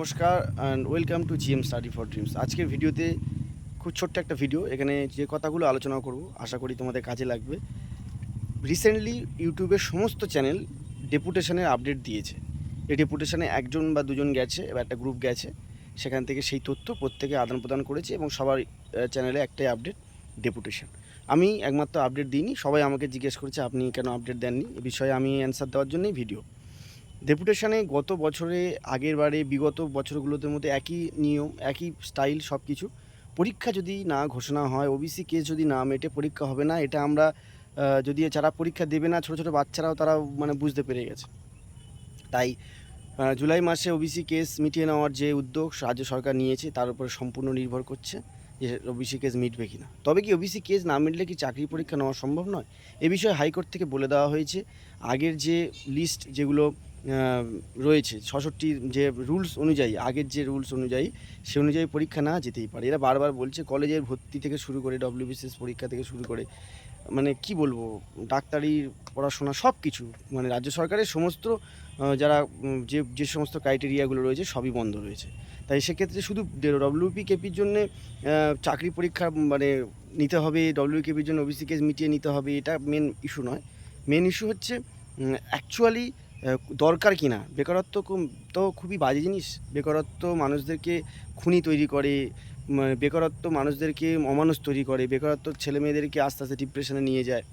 নমস্কার and welcome to GM study for dreams আজকের ভিডিওতে খুব ছোট্ট একটা ভিডিও এখানে যে কথাগুলো আলোচনা করব, আশা করি তোমাদের কাজে লাগবে। রিসেন্টলি ইউটিউবের সমস্ত চ্যানেল ডেপুটেশনের আপডেট দিয়েছে। এই ডেপুটেশনে একজন বা দুজন গেছে, এবার একটা গ্রুপ গেছে। সেখান থেকে সেই তথ্য প্রত্যেকে আদান প্রদান করেছে এবং সবার চ্যানেলে একটাই আপডেট ডেপুটেশন আমি একমাত্র আপডেট দিইনি, সবাই আমাকে জিজ্ঞেস করেছে, আপনি কেন আপডেট দেননি? এ বিষয়ে আমি অ্যান্সার দেওয়ার জন্যই ভিডিও ডেপুটেশনে গত বছরে, আগের বারে, বিগত বছরগুলোতে মধ্যে একই নিয়ম, একই স্টাইল সব কিছু পরীক্ষা যদি না ঘোষণা হয় ওবিসি কেস যদি না মেটে, পরীক্ষা হবে না, এটা আমরা যদি যারা পরীক্ষা দেবে না, ছোটো ছোটো বাচ্চারাও তারা মানে বুঝতে পেরে গেছে। তাই জুলাই মাসে ওবিসি কেস মিটিয়ে নেওয়ার যে উদ্যোগ রাজ্য সরকার নিয়েছে, তার উপরে সম্পূর্ণ নির্ভর করছে যে ওবিসি কেস মিটবে কি না তবে কি ওবিসি কেস না মিটলে কি চাকরি পরীক্ষা নেওয়া সম্ভব নয়? এ বিষয়ে হাইকোর্ট থেকে বলে দেওয়া হয়েছে, আগের যে লিস্ট যেগুলো রয়েছে। ছষট্টির যে রুলস অনুযায়ী, আগের যে রুলস অনুযায়ী, সে অনুযায়ী পরীক্ষা না যেতেই পারে। এরা বারবার বলছে, কলেজের ভর্তি থেকে শুরু করে ডব্লিউবিসিএস পরীক্ষা থেকে শুরু করে মানে কি বলব ডাক্তারির পড়াশোনা সব কিছু মানে রাজ্য সরকারের সমস্ত যারা যে যে সমস্ত ক্রাইটেরিয়াগুলো রয়েছে, সবই বন্ধ রয়েছে। তাই সেক্ষেত্রে শুধু ডব্লিউপি কেপির জন্যে চাকরি পরীক্ষা মানে নিতে হবে ডব্লিউ কেপির জন্য ওবিসি কেস মিটিয়ে নিতে হবে, এটা মেন ইস্যু নয়। মেন ইস্যু হচ্ছে অ্যাকচুয়ালি দরকার কি না বেকারত্ব তো খুবই বাজে জিনিস। বেকারত্ব মানুষদেরকে খুনি তৈরি করে বেকারত্ব মানুষদেরকে অমানুষ তৈরি করে। বেকারত্ব ছেলে মেয়েদেরকে আস্তে আস্তে ডিপ্রেশনে নিয়ে যায়।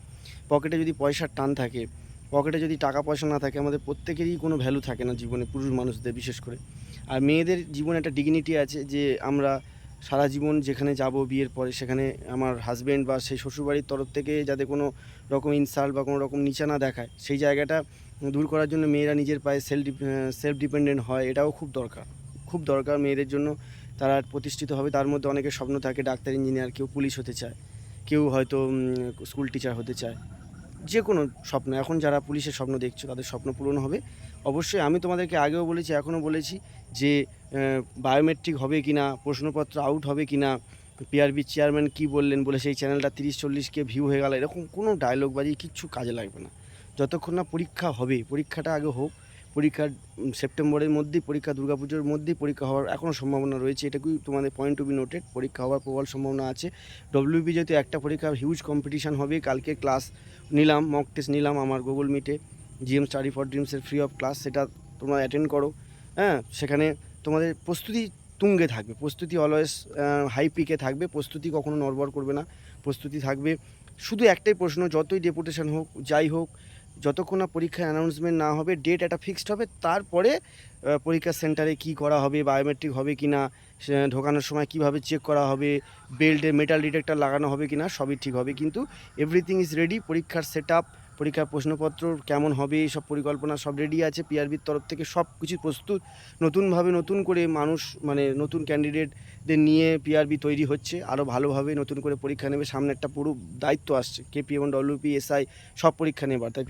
পকেটে যদি পয়সার টান থাকে, পকেটে যদি টাকা পয়সা না থাকে, আমাদের প্রত্যেকেরই কোনো ভ্যালু থাকে না জীবনে পুরুষ মানুষদের বিশেষ করে। আর মেয়েদের জীবনে একটা ডিগনিটি আছে যে, আমরা সারা জীবন যেখানে যাব বিয়ের পরে, সেখানে আমার হাজব্যান্ড বা সেই শ্বশুরবাড়ির তরফ থেকে যাতে কোনো রকম ইনসাল্ট বা কোনো রকম নিচা না দেখায়, সেই জায়গাটা দূর করার জন্য মেয়েরা নিজের পায়ে সেলফ সেলফ ডিপেন্ডেন্ট হয়, এটাও খুব দরকার। খুব দরকার মেয়েদের জন্য। তারা প্রতিষ্ঠিত হবে, তার মধ্যে অনেকের স্বপ্ন থাকে ডাক্তার ইঞ্জিনিয়ার কেউ পুলিশ হতে চায়, কেউ হয়তো স্কুল টিচার হতে চায়। যে কোনো স্বপ্ন, এখন যারা পুলিশের স্বপ্ন দেখছ, তাদের স্বপ্ন পূরণ হবে। অবশ্যই আমি তোমাদেরকে আগেও বলেছি, এখনও বলেছি যে বায়োমেট্রিক হবে কি না প্রশ্নপত্র আউট হবে কি না পিআরবি চেয়ারম্যান কী বললেন বলে সেই চ্যানেলটা তিরিশ চল্লিশকে ভিউ হয়ে গেল, এরকম কোনো ডায়লগ বাজি কিচ্ছু কাজে লাগবে না। যতক্ষণ না পরীক্ষা হবে পরীক্ষাটা আগে হোক পরীক্ষার উম, সেপ্টেম্বরের মধ্যেই পরীক্ষা দুর্গাপুজোর মধ্যেই পরীক্ষা হওয়ার এখনও সম্ভাবনা রয়েছে। এটাকুই তোমাদের পয়েন্ট টু বি নোটেড পরীক্ষা হওয়ার প্রবল সম্ভাবনা আছে। ডব্লিউবি যেহেতু একটা পরীক্ষা হিউজ কম্পিটিশান হবে কালকে ক্লাস নিলাম মক টেস্ট নিলাম আমার গুগল মিটে জিএম স্টাডি ফর ড্রিমসের ফ্রি অফ ক্লাস সেটা তোমরা অ্যাটেন্ড করো। হ্যাঁ সেখানে তোমাদের প্রস্তুতি তুঙ্গে থাকবে প্রস্তুতি অলওয়েজ হাই পিকে থাকবে প্রস্তুতি কখনো নড়বড় করবে না প্রস্তুতি থাকবে। শুধু একটাই প্রশ্ন যতই ডেপুটেশন হোক যাই হোক যতক্ষণ না পরীক্ষা অ্যানাউন্সমেন্ট না হবে ডেট একটা ফিক্সড হবে, তারপরে পরীক্ষা সেন্টারে কি করা হবে বায়োমেট্রিক হবে কি না ঢোকানোর সময় কীভাবে চেক করা হবে বেল্টে মেটাল ডিটেক্টর লাগানো হবে কি না সবই ঠিক হবে। কিন্তু এভরিথিং ইজ রেডি পরীক্ষার সেট আপ পরীক্ষার প্রশ্নপত্র, কেমন হবে, সব পরিকল্পনা সব রেডি আছে পিআরবির তরফ থেকে সব কিছু প্রস্তুত। নতুনভাবে নতুন করে মানুষ মানে নতুন ক্যান্ডিডেটদের নিয়ে পিআরবি তৈরি হচ্ছে। আরও ভালোভাবে নতুন করে পরীক্ষা নেবে। সামনে একটা পুরো দায়িত্ব আসছে। কেপি এবং ডব্লিউপি এসআই সব পরীক্ষা নেবার। তাই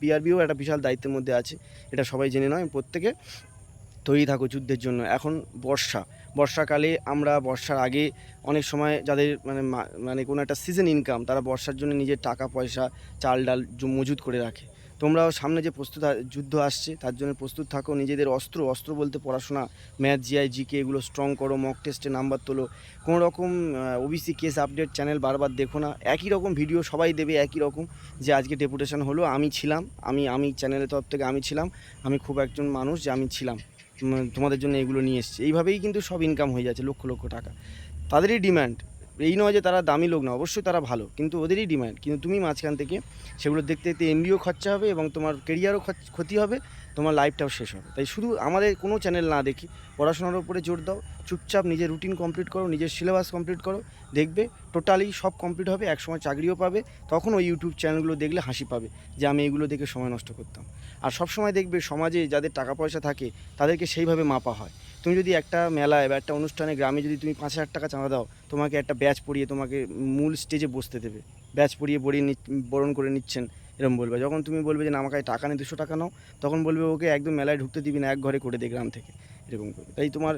পিআরবিও একটা বিশাল দায়িত্বের মধ্যে আছে। এটা সবাই জেনে নয়, প্রত্যেকে। তৈরি থাকো যুদ্ধের জন্য। এখন বর্ষা। বর্ষাকালে আমরা বর্ষার আগে অনেক সময় যাদের মানে মানে কোনো একটা সিজন ইনকাম তারা বর্ষার জন্য নিজের টাকা, পয়সা, চাল, ডাল মজুত করে রাখে। তোমরাও সামনে যে প্রস্তুত যুদ্ধ আসছে তার জন্য প্রস্তুত থাকো। নিজেদের অস্ত্র অস্ত্র বলতে পড়াশোনা ম্যাথ জিআই জিকে এগুলো স্ট্রং করো মক টেস্টে নাম্বার তোলো। কোনো রকম ওবিসি কেস আপডেট চ্যানেল বারবার দেখো না। একই রকম ভিডিও সবাই দেবে, একই রকম যে আজকে ডেপুটেশন হলো। আমি ছিলাম, আমি আমি চ্যানেলের তরফ থেকে আমি ছিলাম। আমি খুব একজন মানুষ যে আমি ছিলাম। তোমাদের জন্য এগুলো নিয়ে এসেছি। এইভাবেই কিন্তু সব ইনকাম হয়ে যাচ্ছে, লক্ষ লক্ষ টাকা। তাদেরই ডিম্যান্ড এই নয় যে তারা দামি লোক না, অবশ্যই তারা ভালো, কিন্তু ওদেরই ডিম্যান্ড কিন্তু তুমি মাঝখান থেকে সেগুলো দেখতে দেখতে এমবিও খরচা হবে এবং তোমার কেরিয়ারও ক্ষতি হবে, তোমার লাইফটাও শেষ হবে। তাই শুধু আমাদের কোনো চ্যানেল না দেখি, পড়াশোনার উপরে জোর দাও, চুপচাপ নিজের রুটিন কমপ্লিট করো, নিজের সিলেবাস কমপ্লিট করো, দেখবে টোটালি সব কমপ্লিট হবে, একসময় চাকরিও পাবে, তখন ওই ইউটিউব চ্যানেলগুলো দেখলে হাসি পাবে যে আমি এগুলো দেখে সময় নষ্ট করতাম। আর সব সময় দেখবে সমাজে যাদের টাকা পয়সা থাকে, তাদেরকে সেইভাবে মাপা হয়। তুমি যদি একটা মেলায় বা একটা অনুষ্ঠানে গ্রামে যদি তুমি পাঁচ হাজার টাকা চাঁদা দাও, তোমাকে একটা ব্যাচ পরিয়ে তোমাকে মূল স্টেজে বসতে দেবে। ব্যাচ পরিয়ে বরিয়ে নি বরণ করে নিচ্ছেন এরকম বলবে। যখন তুমি বলবে যে, না আমার কাছে টাকা নেই, দুশো টাকা নাও, তখন বলবে, ওকে একদম মেলায় ঢুকতে দিবি না, এক ঘরে করে দে গ্রাম থেকে। এরকম করবে। তাই তোমার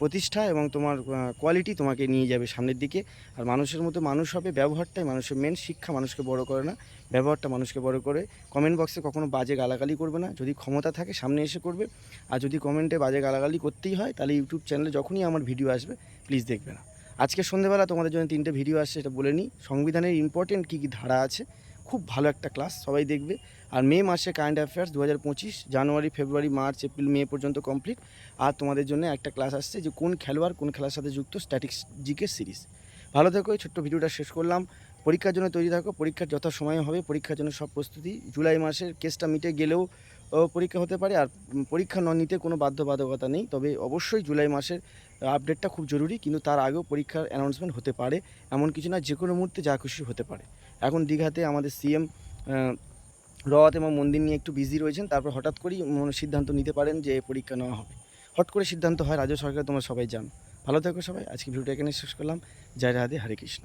প্রতিষ্ঠা এবং তোমার কোয়ালিটি তোমাকে নিয়ে যাবে সামনের দিকে। আর মানুষের মতো মানুষ হবে, ব্যবহারটাই মানুষের মেন শিক্ষা, মানুষকে বড় করে না। ব্যবহারটা মানুষকে বড় করে। কমেন্ট বক্সে কখনো বাজে গালাগালি করবে না। যদি ক্ষমতা থাকে, সামনে এসে করবে। আর যদি কমেন্টে বাজে গালাগালি করতেই হয়, তাহলে ইউটিউব চ্যানেলে যখনই আমার ভিডিও আসবে প্লিজ দেখবে না। আজকে সন্ধ্যেবেলা তোমাদের জন্য তিনটে ভিডিও আসছে এটা বলে নিই। সংবিধানের ইম্পর্টেন্ট কী কী ধারা আছে খুব ভালো একটা ক্লাস সবাই দেখবে। আর মে মাসে কারেন্ট অ্যাফেয়ার্স দু হাজার পঁচিশ, জানুয়ারি, ফেব্রুয়ারি, মার্চ, এপ্রিল, মে পর্যন্ত কমপ্লিট আর তোমাদের জন্য একটা ক্লাস আসছে যে কোন খেলোয়াড় কোন খেলার সাথে যুক্ত স্ট্যাটিক্স জিকে সিরিজ ভালো থেকো, এই ছোট্ট ভিডিওটা শেষ করলাম। পরীক্ষার জন্য তৈরি থাকো, পরীক্ষার যথা সময় হবে, পরীক্ষার জন্য সব প্রস্তুতি। জুলাই মাসের কেসটা মিটে গেলেও পরীক্ষা হতে পারে। আর পরীক্ষা ন নিতে কোনো বাধ্যবাধকতা নেই। তবে অবশ্যই জুলাই মাসের আপডেটটা খুব জরুরি, কিন্তু তার আগেও পরীক্ষার অ্যানাউন্সমেন্ট হতে পারে। এমন কিছু না যে কোনো মুহূর্তে যা খুশি হতে পারে। এখন দীঘাতে আমাদের সিএম রথ এবং মন্দির নিয়ে একটু বিজি রয়েছেন। তারপর হঠাৎ করেই সিদ্ধান্ত নিতে পারেন যে পরীক্ষা নেওয়া হবে। হট করে সিদ্ধান্ত হয়, রাজ্য সরকার তোমরা সবাই জান। ভালো থাকো সবাই, আজকে ভিডিওটা এখানে শেষ করলাম। জয় রাধে, হরে কৃষ্ণ।